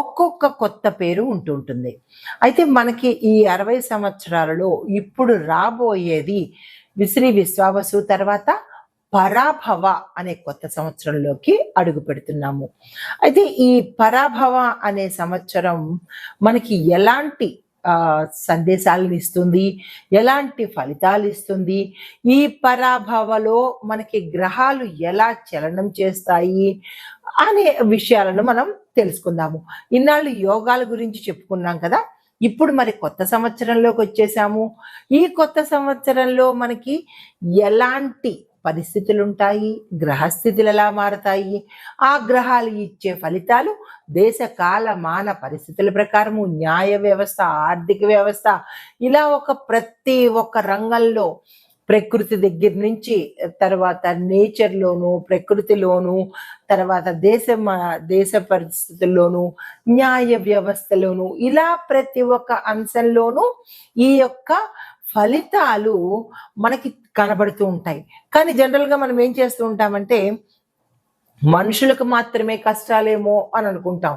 ఒక్కొక్క కొత్త పేరు ఉంటుంటుంది. అయితే మనకి ఈ అరవై సంవత్సరాలలో ఇప్పుడు రాబోయేది విశ్రీ విశ్వావసు తర్వాత పరాభవ అనే కొత్త సంవత్సరంలోకి అడుగు పెడుతున్నాము. అయితే ఈ పరాభవ అనే సంవత్సరం మనకి ఎలాంటి సందేశాలను ఇస్తుంది? ఎలాంటి ఫలితాలు ఇస్తుంది? ఈ పరాభవలో మనకి గ్రహాలు ఎలా చలనం చేస్తాయి? అనే విషయాలను మనం తెలుసుకుందాము. ఇన్నాళ్ళు యోగాల గురించి చెప్పుకున్నాం కదా ఇప్పుడు మరి కొత్త సంవత్సరంలోకి వచ్చేసాము. ఈ కొత్త సంవత్సరంలో మనకి ఎలాంటి పరిస్థితులు ఉంటాయి గ్రహస్థితులు ఎలా మారతాయి ఆ గ్రహాలు ఇచ్చే ఫలితాలు దేశ కాల మాన పరిస్థితుల ప్రకారము న్యాయ వ్యవస్థ ఆర్థిక వ్యవస్థ ఇలా ఒక ప్రతి ఒక్క రంగంలో ప్రకృతి దగ్గర నుంచి తర్వాత నేచర్లోను ప్రకృతిలోను తర్వాత దేశ దేశ పరిస్థితుల్లోనూ న్యాయ వ్యవస్థలోను ఇలా ప్రతి ఒక్క అంశంలోనూ ఈ యొక్క ఫలితాలు మనకి కనబడుతూ ఉంటాయి. కానీ జనరల్గా మనం ఏం చేస్తూ ఉంటామంటే మనుషులకు మాత్రమే కష్టాలేమో అని అనుకుంటాం.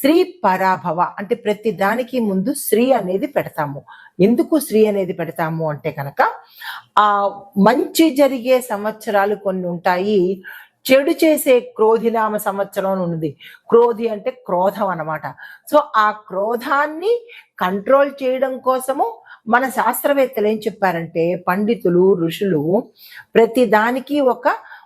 శ్రీ పరాభవ అంటే ప్రతి దానికి ముందు శ్రీ అనేది పెడతాము. ఎందుకు శ్రీ అనేది పెడతాము అంటే కనుక ఆ మంచి జరిగే సంవత్సరాలు కొన్ని ఉంటాయి. చెడు చేసే క్రోధినామ సంవత్సరం అని క్రోధి అంటే క్రోధం అనమాట సో ఆ క్రోధాన్ని కంట్రోల్ చేయడం కోసము మన శాస్త్రవేత్తలు ఏం చెప్పారంటే పండితులు ఋషులు ప్రతి దానికి ఒక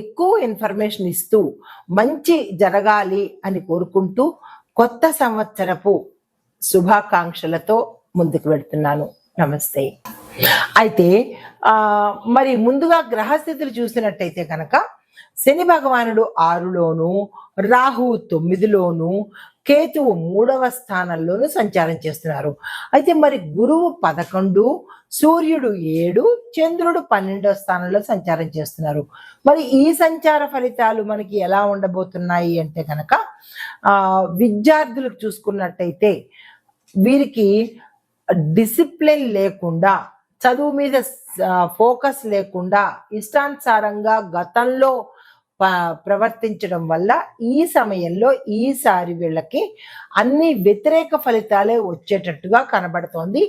ఎక్కువ ఇన్ఫర్మేషన్ ఇస్తూ మంచి జరగాలి అని కోరుకుంటూ కొత్త సంవత్సరపు శుభాకాంక్షలతో ముందుకు వెళ్తున్నాను. నమస్తే. అయితే మరి ముందుగా గ్రహస్థితులు చూసినట్టయితే కనుక శని భగవానుడు ఆరులోను రాహు తొమ్మిదిలోను కేతువు మూడవ స్థానంలోను సంచారం చేస్తున్నారు. అయితే మరి గురువు పదకొండు సూర్యుడు ఏడు చంద్రుడు పన్నెండవ స్థానంలో సంచారం చేస్తున్నారు. మరి ఈ సంచార ఫలితాలు మనకి ఎలా ఉండబోతున్నాయి అంటే కనుక విద్యార్థులకు చూసుకున్నట్టయితే వీరికి డిసిప్లిన్ లేకుండా చదువు మీద ఫోకస్ లేకుండా ఇష్టానుసారంగా గతంలో ప్రవర్తించడం వల్ల ఈ సమయంలో ఈసారి వీళ్ళకి అన్ని వ్యతిరేక ఫలితాలే వచ్చేటట్టుగా కనబడుతోంది.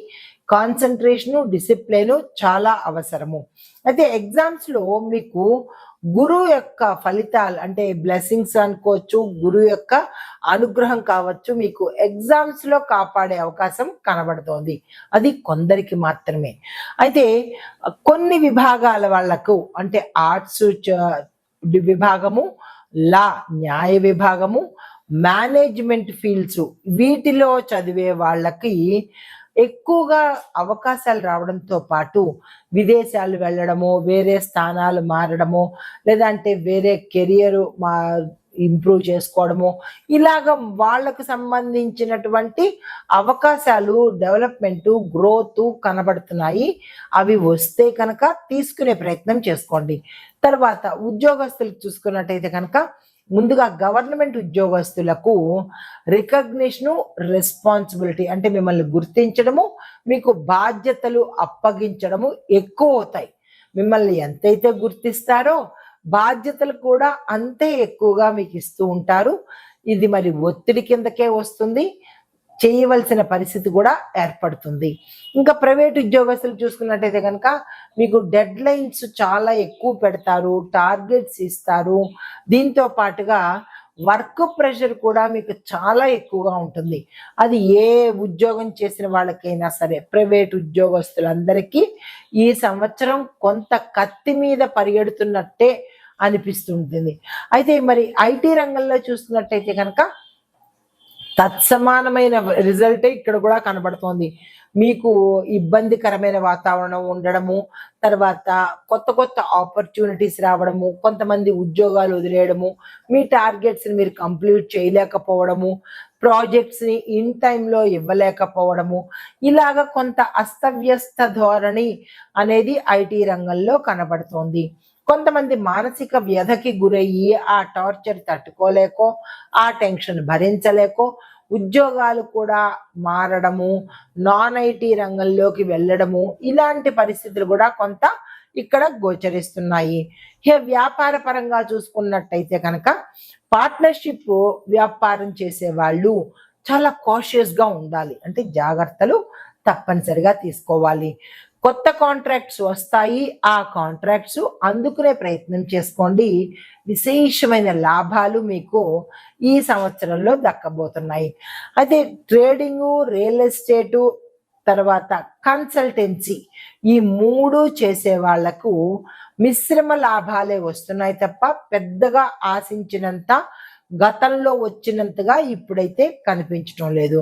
కాన్సన్ట్రేషను డిసిప్లిను చాలా అవసరము. అయితే ఎగ్జామ్స్లో మీకు గురువు యొక్క ఫలితాలు అంటే బ్లెస్సింగ్స్ అనుకోవచ్చు గురువు యొక్క అనుగ్రహం కావచ్చు మీకు ఎగ్జామ్స్లో కాపాడే అవకాశం కనబడుతోంది. అది కొందరికి మాత్రమే. అయితే కొన్ని విభాగాల వాళ్ళకు అంటే ఆర్ట్స్ విభాగము లా న్యాయ విభాగము మేనేజ్మెంట్ ఫీల్డ్స్ వీటిలో చదివే వాళ్ళకి ఎక్కువగా అవకాశాలు రావడంతో పాటు విదేశాలు వెళ్ళడము వేరే స్థానాలు మారడము లేదంటే వేరే కెరియర్ మా ఇంప్రూవ్ చేసుకోవడము ఇలాగ వాళ్ళకు సంబంధించినటువంటి అవకాశాలు డెవలప్మెంట్ గ్రోత్ కనబడుతున్నాయి. అవి వస్తే కనుక తీసుకునే ప్రయత్నం చేసుకోండి. తర్వాత ఉద్యోగస్తులకు చూసుకున్నట్టయితే కనుక ముందుగా గవర్నమెంట్ ఉద్యోగస్తులకు రికగ్నిషను రెస్పాన్సిబిలిటీ అంటే మిమ్మల్ని గుర్తించడము మీకు బాధ్యతలు అప్పగించడము ఎక్కువ అవుతాయి. మిమ్మల్ని ఎంతైతే గుర్తిస్తారో బాధ్యతలు కూడా అంతే ఎక్కువగా మీకు ఇస్తూ ఉంటారు. ఇది మరి ఒత్తిడి కిందకే వస్తుంది. చేయవలసిన పరిస్థితి కూడా ఏర్పడుతుంది. ఇంకా ప్రైవేట్ ఉద్యోగస్తులు చూసుకున్నట్టయితే కనుక మీకు డెడ్ లైన్స్ చాలా ఎక్కువ పెడతారు టార్గెట్స్ ఇస్తారు. దీంతో పాటుగా వర్క్ ప్రెషర్ కూడా మీకు చాలా ఎక్కువగా ఉంటుంది. అది ఏ ఉద్యోగం చేసిన వాళ్ళకైనా సరే ప్రైవేట్ ఉద్యోగస్తులందరికీ ఈ సంవత్సరం కొంత కత్తి మీద పరిగెడుతున్నట్టే అనిపిస్తుంటుంది. అయితే మరి ఐటీ రంగంలో చూస్తున్నట్టయితే కనుక తత్సమానమైన రిజల్టే ఇక్కడ కూడా కనబడుతోంది. మీకు ఇబ్బందికరమైన వాతావరణం ఉండడము తర్వాత కొత్త కొత్త ఆపర్చునిటీస్ రావడము కొంతమంది ఉద్యోగాలు వదిలేయడము మీ టార్గెట్స్ని మీరు కంప్లీట్ చేయలేకపోవడము ప్రాజెక్ట్స్ని ఇన్ టైంలో ఇవ్వలేకపోవడము ఇలాగ కొంత అస్తవ్యస్త ధోరణి అనేది ఐటీ రంగంలో కనబడుతోంది. కొంతమంది మానసిక వ్యధకి గురయ్యి ఆ టార్చర్ తట్టుకోలేకో ఆ టెన్షన్ భరించలేకో ఉద్యోగాలు కూడా మారడము నాన్ ఐటీ రంగంలోకి వెళ్ళడము ఇలాంటి పరిస్థితులు కూడా కొంత ఇక్కడ గోచరిస్తున్నాయి. ఇక వ్యాపార పరంగా చూసుకున్నట్టయితే కనుక పార్ట్నర్షిప్ వ్యాపారం చేసే వాళ్ళు చాలా కాషియస్గా ఉండాలి. అంటే జాగ్రత్తలు తప్పనిసరిగా తీసుకోవాలి. కొత్త కాంట్రాక్ట్స్ వస్తాయి ఆ కాంట్రాక్ట్స్ అందుకునే ప్రయత్నం చేసుకోండి. విశేషమైన లాభాలు మీకు ఈ సంవత్సరంలో దక్కబోతున్నాయి. అయితే ట్రేడింగు రియల్ ఎస్టేటు తర్వాత కన్సల్టెన్సీ ఈ మూడు చేసే వాళ్ళకు మిశ్రమ లాభాలే వస్తున్నాయి తప్ప పెద్దగా ఆశించినంత గతంలో వచ్చినంతగా ఇప్పుడైతే కనిపించడం లేదు.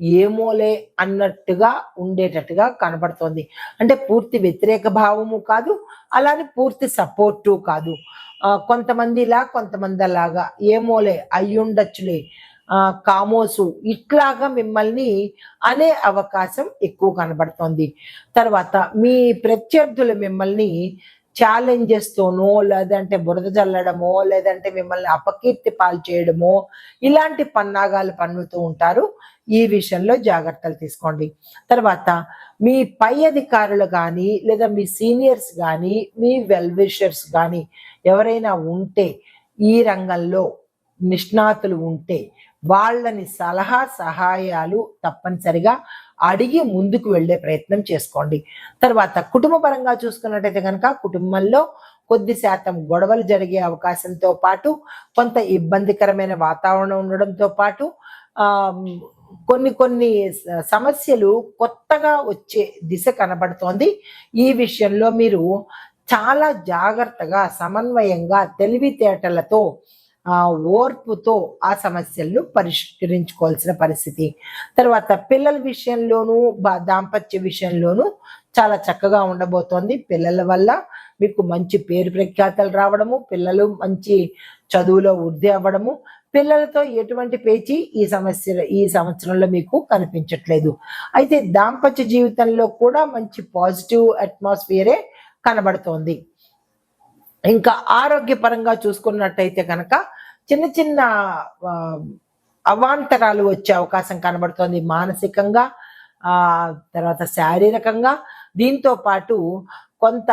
ఏమోలే అన్నట్టుగా ఉండేటట్టుగా కనబడుతోంది అంటే పూర్తి వ్యతిరేక భావము కాదు అలానే పూర్తి సపోర్టు కాదు. కొంతమందిలా కొంతమంది అలాగా ఏమోలే అయ్యుండొచ్చులే. కామోసు ఇట్లాగా మిమ్మల్ని అనే అవకాశం ఎక్కువ కనబడుతోంది తర్వాత మీ ప్రత్యర్థులు మిమ్మల్ని ఛాలెంజెస్తోనో లేదంటే బురద చల్లడమో లేదంటే మిమ్మల్ని అపకీర్తి పాలు చేయడమో ఇలాంటి పన్నాగాలు పన్నుతూ ఉంటారు. ఈ విషయంలో జాగ్రత్తలు తీసుకోండి. తర్వాత మీ పై అధికారులు కానీ లేదా మీ సీనియర్స్ కానీ మీ వెల్ విషర్స్ కానీ ఎవరైనా ఉంటే ఈ రంగంలో నిష్ణాతులు ఉంటే వాళ్ళని సలహా సహాయాలు తప్పనిసరిగా అడిగి ముందుకు వెళ్ళే ప్రయత్నం చేసుకోండి. తర్వాత కుటుంబ పరంగా చూసుకున్నట్టయితే కనుక కుటుంబంలో కొద్ది శాతం గొడవలు జరిగే అవకాశంతో పాటు కొంత ఇబ్బందికరమైన వాతావరణం ఉండడంతో పాటు కొన్ని కొన్ని సమస్యలు కొత్తగా వచ్చే దిశ కనబడుతోంది. ఈ విషయంలో మీరు చాలా జాగ్రత్తగా సమన్వయంగా తెలివితేటలతో ఆ ఓర్పుతో ఆ సమస్యలను పరిష్కరించుకోవాల్సిన పరిస్థితి. తర్వాత పిల్లల విషయంలోనూ బా- దాంపత్య విషయంలోనూ చాలా చక్కగా ఉండబోతోంది. పిల్లల వల్ల మీకు మంచి పేరు ప్రఖ్యాతలు రావడము పిల్లలు మంచి చదువులో వృద్ధి అవ్వడము పిల్లలతో ఎటువంటి పేచి ఈ సమస్య ఈ సంవత్సరంలో మీకు కనిపించట్లేదు. అయితే దాంపత్య జీవితంలో కూడా మంచి పాజిటివ్ అట్మాస్ఫియరే కనబడుతోంది. ఇంకా ఆరోగ్యపరంగా చూసుకున్నట్టయితే కనుక చిన్న చిన్న అవాంతరాలు వచ్చే అవకాశం కనబడుతోంది మానసికంగా తర్వాత శారీరకంగా. దీంతో పాటు కొంత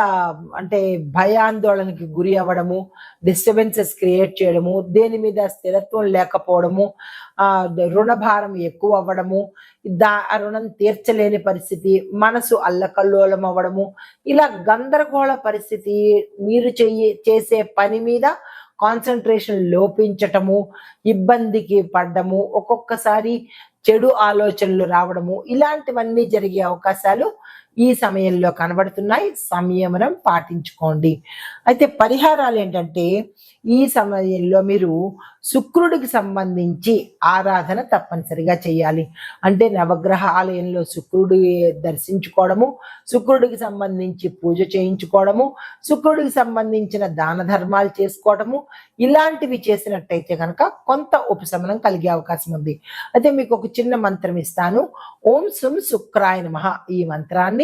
అంటే భయాందోళనకి గురి అవ్వడము డిస్టర్బెన్సెస్ క్రియేట్ చేయడము దేని మీద స్థిరత్వం లేకపోవడము ఆ రుణభారం ఎక్కువ అవ్వడము దా రుణం తీర్చలేని పరిస్థితి మనసు అల్లకల్లోలం అవ్వడము ఇలా గందరగోళ పరిస్థితి మీరు చెయ్యి చేసే పని మీద కాన్సన్ట్రేషన్ లోపించటము ఇబ్బందికి పడ్డము ఒక్కొక్కసారి చెడు ఆలోచనలు రావడము ఇలాంటివన్నీ జరిగే అవకాశాలు ఈ సమయంలో కనబడుతున్నాయి. సంయమనం పాటించుకోండి. అయితే పరిహారాలు ఏంటంటే ఈ సమయంలో మీరు శుక్రుడికి సంబంధించి ఆరాధన తప్పనిసరిగా చేయాలి. అంటే నవగ్రహ ఆలయంలో శుక్రుడి దర్శించుకోవడము శుక్రుడికి సంబంధించి పూజ చేయించుకోవడము శుక్రుడికి సంబంధించిన దాన ధర్మాలు చేసుకోవడము ఇలాంటివి చేసినట్టయితే కనుక కొంత ఉపశమనం కలిగే అవకాశం ఉంది. అయితే మీకు ఒక చిన్న మంత్రం ఇస్తాను. ఓం సుం శుక్రాయ నమ ఈ మంత్రాన్ని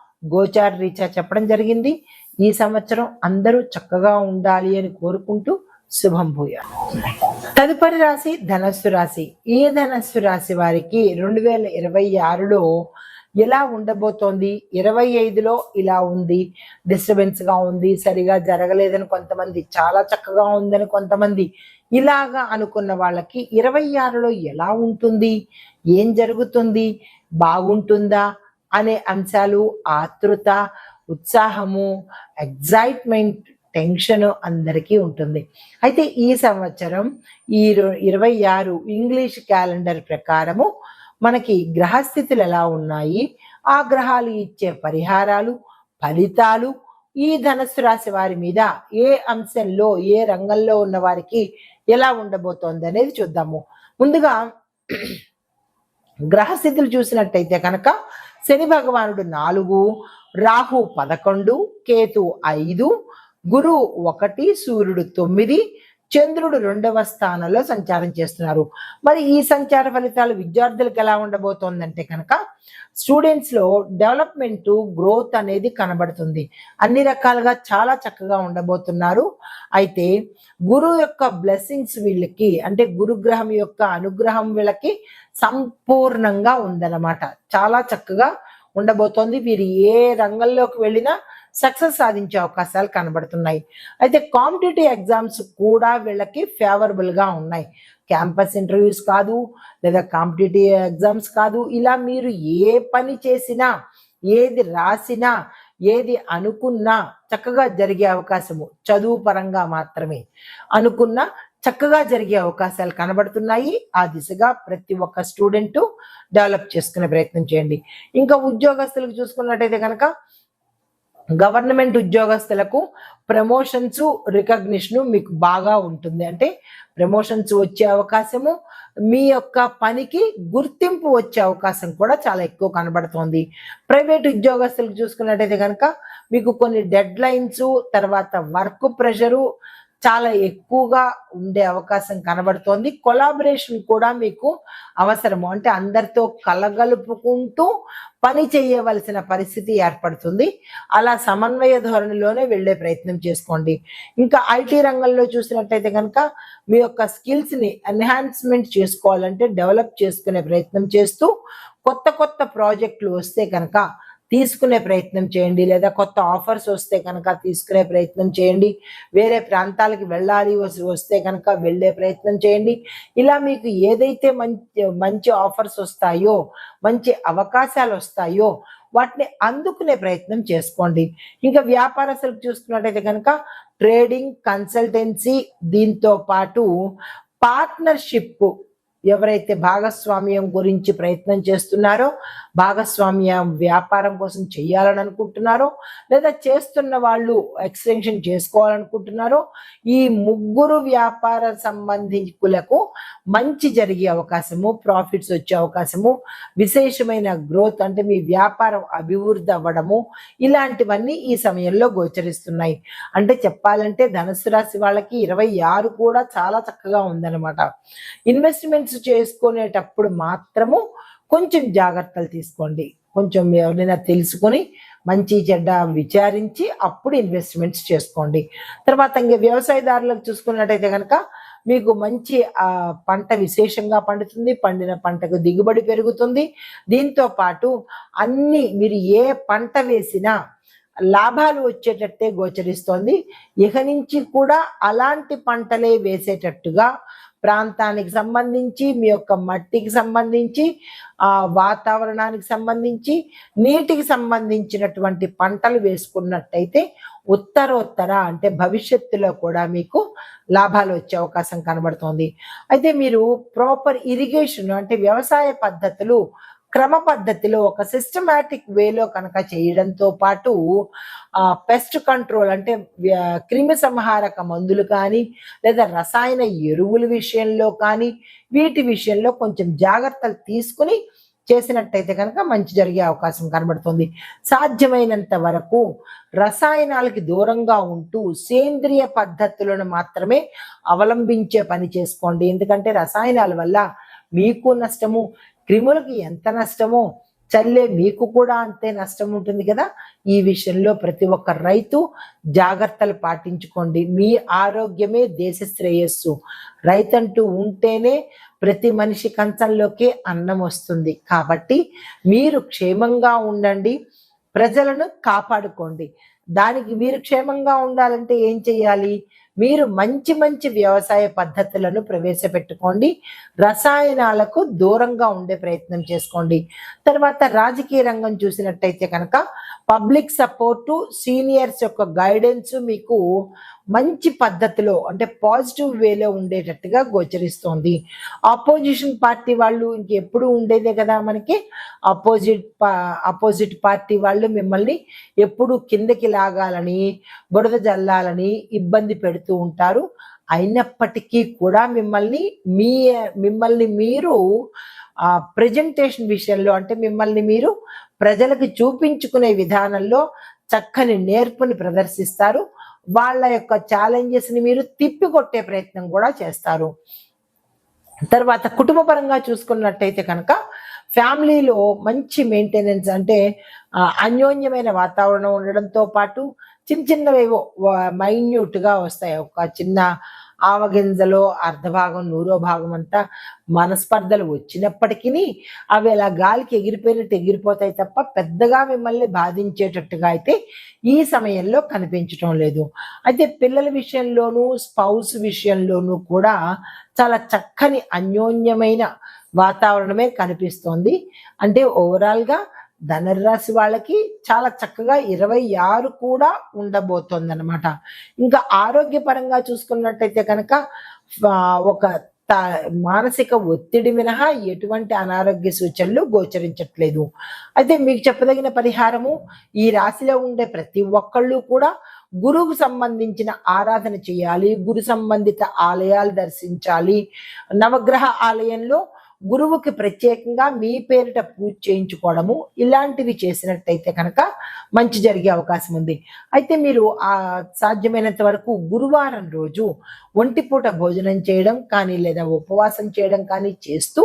గోచార్ రీత్యా చెప్పడం జరిగింది. ఈ సంవత్సరం అందరూ చక్కగా ఉండాలి అని కోరుకుంటూ శుభం భూయ తదుపరి రాశి ధనస్సు రాశి. ఈ ధనస్సు రాశి వారికి రెండు వేల ఇరవై ఆరులో ఎలా ఉండబోతోంది? ఇరవై ఐదులో ఇలా ఉంది. డిస్టర్బెన్స్గా ఉంది. సరిగా జరగలేదని కొంతమంది చాలా చక్కగా ఉందని కొంతమంది ఇలాగా అనుకున్న వాళ్ళకి ఇరవై ఆరులో ఎలా ఉంటుంది? ఏం జరుగుతుంది? బాగుంటుందా? అనే అంశాలు ఆతృత ఉత్సాహము ఎగ్జైట్మెంట్ టెన్షన్ అందరికీ ఉంటుంది. అయితే ఈ సంవత్సరం ఈ ఇరవై ఆరు ఇంగ్లీష్ క్యాలెండర్ ప్రకారము మనకి గ్రహస్థితులు ఎలా ఉన్నాయి ఆ గ్రహాలు ఇచ్చే పరిహారాలు ఫలితాలు ఈ ధనస్సు రాశి వారి మీద ఏ అంశంలో ఏ రంగంలో ఉన్న వారికి ఎలా ఉండబోతోంది అనేది చూద్దాము. ముందుగా గ్రహస్థితులు చూసినట్టయితే కనుక శని భగవానుడు నాలుగు రాహు పదకొండు కేతు ఐదు గురు ఒకటి సూర్యుడు తొమ్మిది చంద్రుడు రెండవ స్థానంలో సంచారం చేస్తున్నారు. మరి ఈ సంచార ఫలితాలు విద్యార్థులకు ఎలా ఉండబోతోందంటే కనుక స్టూడెంట్స్లో డెవలప్మెంట్ గ్రోత్ అనేది కనబడుతుంది. అన్ని రకాలుగా చాలా చక్కగా ఉండబోతున్నారు. అయితే గురువు యొక్క బ్లెస్సింగ్స్ వీళ్ళకి అంటే గురుగ్రహం యొక్క అనుగ్రహం వీళ్ళకి సంపూర్ణంగా ఉందన్నమాట. చాలా చక్కగా ఉండబోతోంది. వీరు ఏ రంగంలోకి వెళ్ళినా సక్సెస్ సాధించే అవకాశాలు కనబడుతున్నాయి. అయితే కాంపిటేటివ్ ఎగ్జామ్స్ కూడా వీళ్ళకి ఫేవరబుల్గా ఉన్నాయి. క్యాంపస్ ఇంటర్వ్యూస్ కాదు లేదా కాంపిటేటివ్ ఎగ్జామ్స్ కాదు ఇలా మీరు ఏ పని చేసినా ఏది రాసినా ఏది అనుకున్నా చక్కగా జరిగే అవకాశము చదువు పరంగా మాత్రమే. అనుకున్నా చక్కగా జరిగే అవకాశాలు కనబడుతున్నాయి. ఆ దిశగా ప్రతి ఒక్క స్టూడెంట్ డెవలప్ చేసుకునే ప్రయత్నం చేయండి. ఇంకా ఉద్యోగస్తులకు చూసుకున్నట్టయితే కనుక గవర్నమెంట్ ఉద్యోగస్తులకు ప్రమోషన్స్ రికగ్నిషన్ మీకు బాగా ఉంటుంది. అంటే ప్రమోషన్స్ వచ్చే అవకాశము మీ యొక్క పనికి గుర్తింపు వచ్చే అవకాశం కూడా చాలా ఎక్కువ కనబడుతోంది. ప్రైవేట్ ఉద్యోగస్తులకు చూసుకున్నట్టయితే కనుక మీకు కొన్ని డెడ్ లైన్స్ తర్వాత వర్క్ ప్రెషరు చాలా ఎక్కువగా ఉండే అవకాశం కనబడుతోంది. కొలాబరేషన్ కూడా మీకు అవసరము. అంటే అందరితో కలగలుపుకుంటూ పని చేయవలసిన పరిస్థితి ఏర్పడుతుంది. అలా సమన్వయ ధోరణిలోనే వెళ్ళే ప్రయత్నం చేసుకోండి. ఇంకా ఐటీ రంగంలో చూసినట్టయితే కనుక మీ యొక్క స్కిల్స్ని ఎన్హాన్స్మెంట్ చేసుకోవాలంటే డెవలప్ చేసుకునే ప్రయత్నం చేస్తూ కొత్త కొత్త ప్రాజెక్టులు వస్తే కనుక తీసుకునే ప్రయత్నం చేయండి. లేదా కొత్త ఆఫర్స్ వస్తే కనుక తీసుకునే ప్రయత్నం చేయండి. వేరే ప్రాంతాలకు వెళ్ళాలి వస్తే కనుక వెళ్ళే ప్రయత్నం చేయండి. ఇలా మీకు ఏదైతే మంచి మంచి ఆఫర్స్ వస్తాయో మంచి అవకాశాలు వస్తాయో వాటిని అందుకునే ప్రయత్నం చేసుకోండి. ఇంకా వ్యాపారస్తులకు చూసుకున్నట్టయితే కనుక ట్రేడింగ్ కన్సల్టెన్సీ దీంతో పాటు పార్ట్నర్షిప్ ఎవరైతే భాగస్వామ్యం గురించి ప్రయత్నం చేస్తున్నారో భాగస్వామ్య వ్యాపారం కోసం చేయాలని అనుకుంటున్నారో లేదా చేస్తున్న వాళ్ళు ఎక్స్టెన్షన్ చేసుకోవాలనుకుంటున్నారో ఈ ముగ్గురు వ్యాపార సంబంధికులకు మంచి జరిగే అవకాశము ప్రాఫిట్స్ వచ్చే అవకాశము విశేషమైన గ్రోత్ అంటే మీ వ్యాపారం అభివృద్ధి అవ్వడము ఇలాంటివన్నీ ఈ సమయంలో గోచరిస్తున్నాయి. అంటే చెప్పాలంటే ధనుసు రాశి వాళ్ళకి ఇరవై ఆరు కూడా చాలా చక్కగా ఉందన్నమాట. ఇన్వెస్ట్మెంట్స్ చేసుకునేటప్పుడు మాత్రము కొంచెం జాగ్రత్తలు తీసుకోండి. కొంచెం ఎవరైనా తెలుసుకొని మంచి చెడ్డ విచారించి అప్పుడు ఇన్వెస్ట్మెంట్స్ చేసుకోండి. తర్వాత ఇంకా వ్యవసాయదారులకు చూసుకున్నట్టయితే కనుక మీకు మంచి పంట విశేషంగా పండుతుంది. పండిన పంటకు దిగుబడి పెరుగుతుంది. దీంతో పాటు అన్ని మీరు ఏ పంట వేసినా లాభాలు వచ్చేటట్టే గోచరిస్తోంది. ఇక నుంచి కూడా అలాంటి పంటలే వేసేటట్టుగా ప్రాంతానికి సంబంధించి మీ యొక్క మట్టికి సంబంధించి ఆ వాతావరణానికి సంబంధించి నీటికి సంబంధించినటువంటి పంటలు వేసుకున్నట్టయితే ఉత్తరోత్తర అంటే భవిష్యత్తులో కూడా మీకు లాభాలు వచ్చే అవకాశం కనబడుతోంది. అయితే మీరు ప్రాపర్ ఇరిగేషన్ అంటే వ్యవసాయ పద్ధతులు క్రమ పద్ధతిలో ఒక సిస్టమాటిక్ వేలో కనుక చేయడంతో పాటు పెస్ట్ కంట్రోల్ అంటే క్రిమి సంహారక మందులు కానీ లేదా రసాయన ఎరువుల విషయంలో కానీ వీటి విషయంలో కొంచెం జాగ్రత్తలు తీసుకుని చేసినట్టయితే కనుక మంచి జరిగే అవకాశం కనబడుతుంది. సాధ్యమైనంత వరకు రసాయనాలకి దూరంగా ఉంటూ సేంద్రియ పద్ధతులను మాత్రమే అవలంబించే పని చేసుకోండి. ఎందుకంటే రసాయనాల వల్ల మీకు నష్టము క్రిములకు ఎంత నష్టమో చల్లే మీకు కూడా అంతే నష్టం ఉంటుంది కదా. ఈ విషయంలో ప్రతి ఒక్క రైతు జాగ్రత్తలు పాటించుకోండి. మీ ఆరోగ్యమే దేశ శ్రేయస్సు. రైతంటూ ఉంటేనే ప్రతి మనిషి కంచంలోకి అన్నం వస్తుంది. కాబట్టి మీరు క్షేమంగా ఉండండి. ప్రజలను కాపాడుకోండి. దానికి మీరు క్షేమంగా ఉండాలంటే ఏం చేయాలి? మీరు మంచి మంచి వ్యవసాయ పద్ధతులను ప్రవేశపెట్టుకోండి. రసాయనాలకు దూరంగా ఉండే ప్రయత్నం చేసుకోండి. తర్వాత రాజకీయ రంగం చూసినట్టయితే కనుక పబ్లిక్ సపోర్టు సీనియర్స్ యొక్క గైడెన్స్ మీకు మంచి పద్ధతిలో అంటే పాజిటివ్ వేలో ఉండేటట్టుగా గోచరిస్తోంది. ఆపోజిషన్ పార్టీ వాళ్ళు ఇంకెప్పుడు ఉండేదే కదా మనకి? అపోజిట్ అపోజిట్ పార్టీ వాళ్ళు మిమ్మల్ని ఎప్పుడు కిందకి లాగాలని బురద జల్లాలని ఇబ్బంది పెడుతూ ఉంటారు. అయినప్పటికీ కూడా మిమ్మల్ని మీ మిమ్మల్ని మీరు ఆ ప్రజెంటేషన్ విషయంలో అంటే మిమ్మల్ని మీరు ప్రజలకు చూపించుకునే విధానంలో చక్కని నేర్పుని ప్రదర్శిస్తారు. వాళ్ళ యొక్క ఛాలెంజెస్ని మీరు తిప్పికొట్టే ప్రయత్నం కూడా చేస్తారు. తర్వాత కుటుంబ పరంగా చూసుకున్నట్టయితే కనుక ఫ్యామిలీలో మంచి మెయింటెనెన్స్ అంటే అన్యోన్యమైన వాతావరణం ఉండడంతో పాటు చిన్న చిన్నవేవో మైన్యూట్గా వస్తాయి. ఒక చిన్న ఆవగింజలో అర్ధభాగం నూరో భాగం అంతా మనస్పర్ధలు వచ్చినప్పటికీ అవి అలా గాలికి ఎగిరిపోయినట్టు ఎగిరిపోతాయి తప్ప పెద్దగా మిమ్మల్ని బాధించేటట్టుగా అయితే ఈ సమయంలో కనిపించటం లేదు. అయితే పిల్లల విషయంలోనూ స్పౌస్ విషయంలోనూ కూడా చాలా చక్కని అన్యోన్యమైన వాతావరణమే కనిపిస్తోంది. అంటే ఓవరాల్గా ధనుర్రాశి వాళ్ళకి చాలా చక్కగా ఇరవై ఆరు కూడా ఉండబోతోంది అనమాట ఇంకా ఆరోగ్యపరంగా చూసుకున్నట్టయితే కనుక ఒక త- మానసిక ఒత్తిడి మినహా ఎటువంటి అనారోగ్య సూచనలు గోచరించట్లేదు. అయితే మీకు చెప్పదగిన పరిహారము ఈ రాశిలో ఉండే ప్రతి ఒక్కళ్ళు కూడా గురువుకు సంబంధించిన ఆరాధన చేయాలి గురు సంబంధిత ఆలయాలు దర్శించాలి. నవగ్రహ ఆలయంలో గురువుకి ప్రత్యేకంగా మీ పేరిట పూజ చేయించుకోవడము ఇలాంటివి చేసినట్టయితే కనుక మంచి జరిగే అవకాశం ఉంది. అయితే మీరు ఆ సాధ్యమైనంత వరకు గురువారం రోజు ఒంటిపూట భోజనం చేయడం కానీ లేదా ఉపవాసం చేయడం కానీ చేస్తూ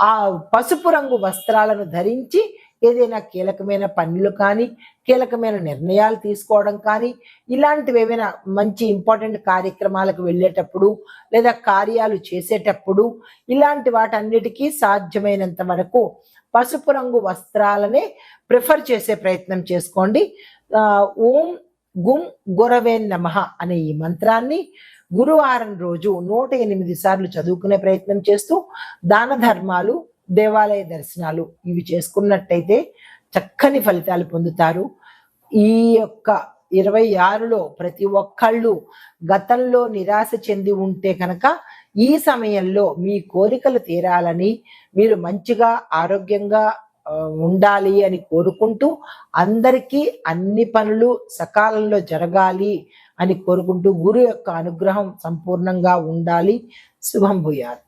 ఆ పసుపు రంగు వస్త్రాలను ధరించి ఏదైనా కీలకమైన పనులు కానీ కీలకమైన నిర్ణయాలు తీసుకోవడం కానీ ఇలాంటివి ఏవైనా మంచి ఇంపార్టెంట్ కార్యక్రమాలకు వెళ్ళేటప్పుడు లేదా కార్యాలు చేసేటప్పుడు ఇలాంటి వాటన్నిటికీ సాధ్యమైనంత వరకు పసుపు రంగు వస్త్రాలనే ప్రిఫర్ చేసే ప్రయత్నం చేసుకోండి. ఓం గుం గురవే నమః అనే ఈ మంత్రాన్ని గురువారం రోజు నూట ఎనిమిది సార్లు చదువుకునే ప్రయత్నం చేస్తూ దాన ధర్మాలు దేవాలయ దర్శనాలు ఇవి చేసుకున్నట్టయితే చక్కని ఫలితాలు పొందుతారు. ఈ యొక్క ఇరవై ఆరులో ప్రతి ఒక్కళ్ళు గతంలో నిరాశ చెంది ఉంటే కనుక ఈ సమయంలో మీ కోరికలు తీరాలని మీరు మంచిగా ఆరోగ్యంగా ఉండాలి అని కోరుకుంటూ అందరికీ అన్ని పనులు సకాలంలో జరగాలి అని కోరుకుంటూ గురు యొక్క అనుగ్రహం సంపూర్ణంగా ఉండాలి. శుభం భూయాలు